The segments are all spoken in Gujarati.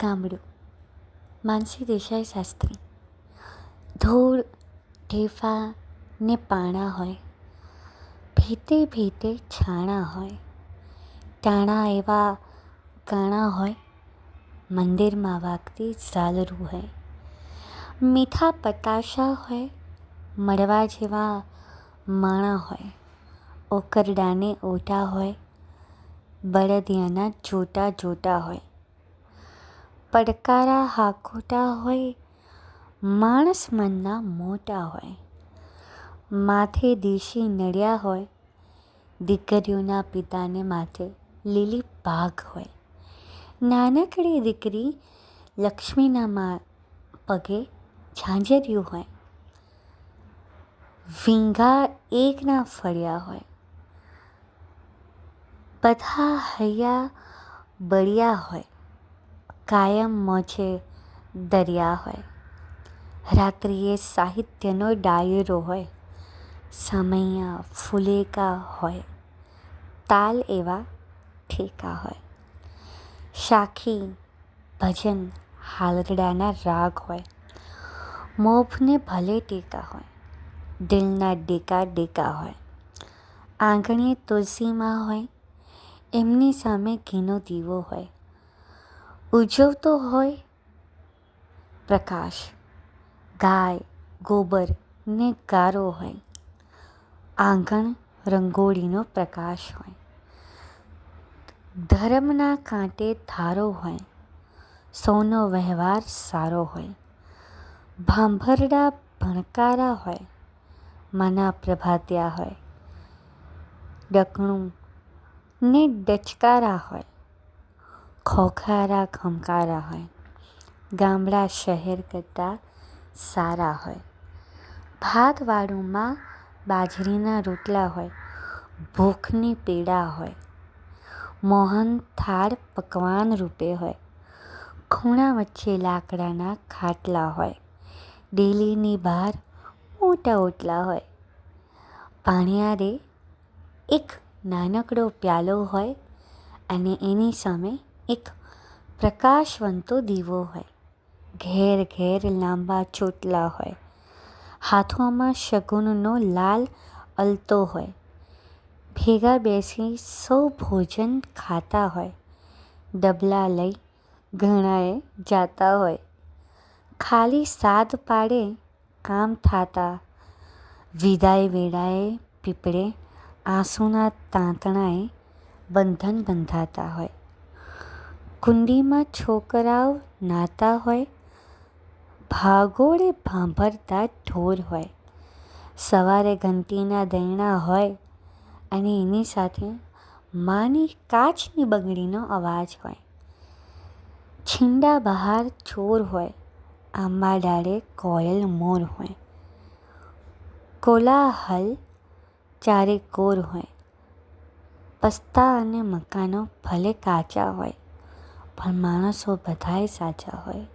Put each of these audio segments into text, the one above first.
ગામડું. માનસી દેસાઈ શાસ્ત્રી. ધૂળ, ઢેફા ને પાણા હોય. ભીતે ભીતે છાણા હોય. ટાણા એવા કાણા હોય, મંદિરમાં વાગતી ઝાલરું હોય. મીઠા પતાશા હોય, મળવા જેવા માણા હોય. ઓકરડાને ઓઢા હોય, બળદિયાના જોટા જોટા હોય. પડકારા હાકોટા હોય, માણસ મનના મોટા હોય. માથે દેશી નડ્યા હોય, દીકરીઓના પિતાને માથે લીલી પાઘ હોય. નાનકડી દીકરી લક્ષ્મીના મા પગે ઝાંઝર્યું હોય. વીંગા એકના ફળ્યા હોય. બધા હૈયા બળ્યા હોય. કાયમ મોજે દરિયા હોય. રાત્રિએ સાહિત્યનો ડાયરો હોય. સમૈયા ફુલેકા હોય. તાલ એવા ઠેકા હોય. શાખી ભજન હાલરડાના રાગ હોય. મોભને ભલે ટેકા હોય. દિલના ડેકા ડેકા હોય. આંગણે તુલસીમાં હોય. એમની સામે ઘીનો દીવો હોય. ઉજવતો હોય? પ્રકાશ, ગાય, ગોબર ને ગારો હોય. આંગણ રંગોળીનો પ્રકાશ હોય. ધર્મના કાંટે ધારો હોય. સૌનો વ્યવહાર સારો હોય. ભાંભરડા ભણકારા હોય. મના પ્રભાત્યા હોય. ડકણું ને ડચકારા હોય. ખોખારા ખમકારા હોય. ગામડા શહેર કરતાં સારા હોય. ભાતવાળુંમાં બાજરીના રોટલા હોય. ભૂખની પીડા હોય. મોહન થાળ પકવાન રૂપે હોય. ખૂણા વચ્ચે લાકડાના ખાટલા હોય. ડેલીની બહાર મોટા ઓટલા હોય. પાણિયારે એક નાનકડો પ્યાલો હોય અને એની સામે એક પ્રકાશવંતો દીવો હોય. ઘેર ઘેર લાંબા ચોટલા હોય. હાથોમાં શગુનનો લાલ અલતો હોય. ભેગા બેસી સૌ ભોજન ખાતા હોય. ડબલા લઈ ઘણાએ જાતા હોય. ખાલી સાદ પાડે કામ થતા. વિદાય વેળાએ પીપળે આંસુના તાંતણાએ બંધન બંધાતા હોય. કુંડીમાં છોકરાઓ નાતા હોય, ભાગોળે ભાંભરતા ઢોર હોય, સવારે ઘંટીના દૈણા હોય અને એની સાથે માની કાચની બંગડીનો અવાજ હોય. છીંડા બહાર ચોર હોય, આંબા ડાળે કોયલ મોર હોય. કોલાહલ ચારે કોર હોય, પસ્તા અને મકાનો ભલે કાચા હોય. પણ માણસો બધાય સાચા હોય.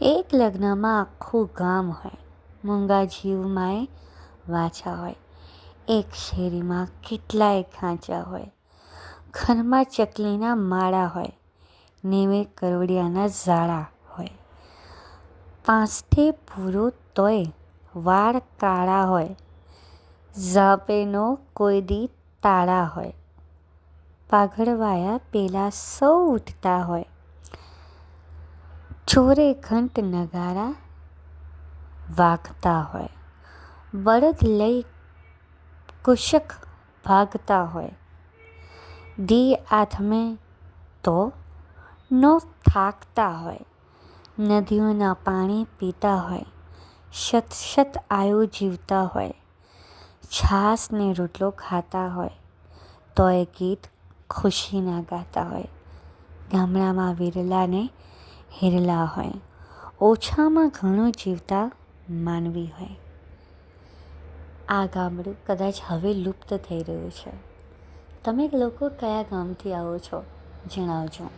એક લગ્નમાં આખું ગામ હોય. મૂંગા જીવમાંય વાછા હોય. એક શેરીમાં કેટલાય ખાંચા હોય. ઘરમાં ચકલીના માળા હોય. નેવે કરોડિયાના ઝાડા હોય. પાંચથી પૂરો તોય વાળ કાળા હોય. ઝાપેનો કોઈ દી તાળા હોય. પાઘડવાયા પેલા સૌ ઉઠતા હોય. છોરે ઘંટ નગારા વાગતા હોય. બળદ લઈ કુશક ભાગતા હોય. દી આથમે તો નો થાકતા હોય. નદીઓના પાણી પીતા હોય. શત શત આયુ જીવતા હોય. છાસ ને રોટલો ખાતા હોય. તોય ગીત ખુશીના ગાતા હોય. ગામડામાં વિરલાને હિરલા હોય. ઓછામાં ઘણું જીવતા માનવી હોય. આ ગામડું કદાચ હવે લુપ્ત થઈ રહ્યું છે. તમે લોકો કયા ગામથી આવો છો? જણાવજો.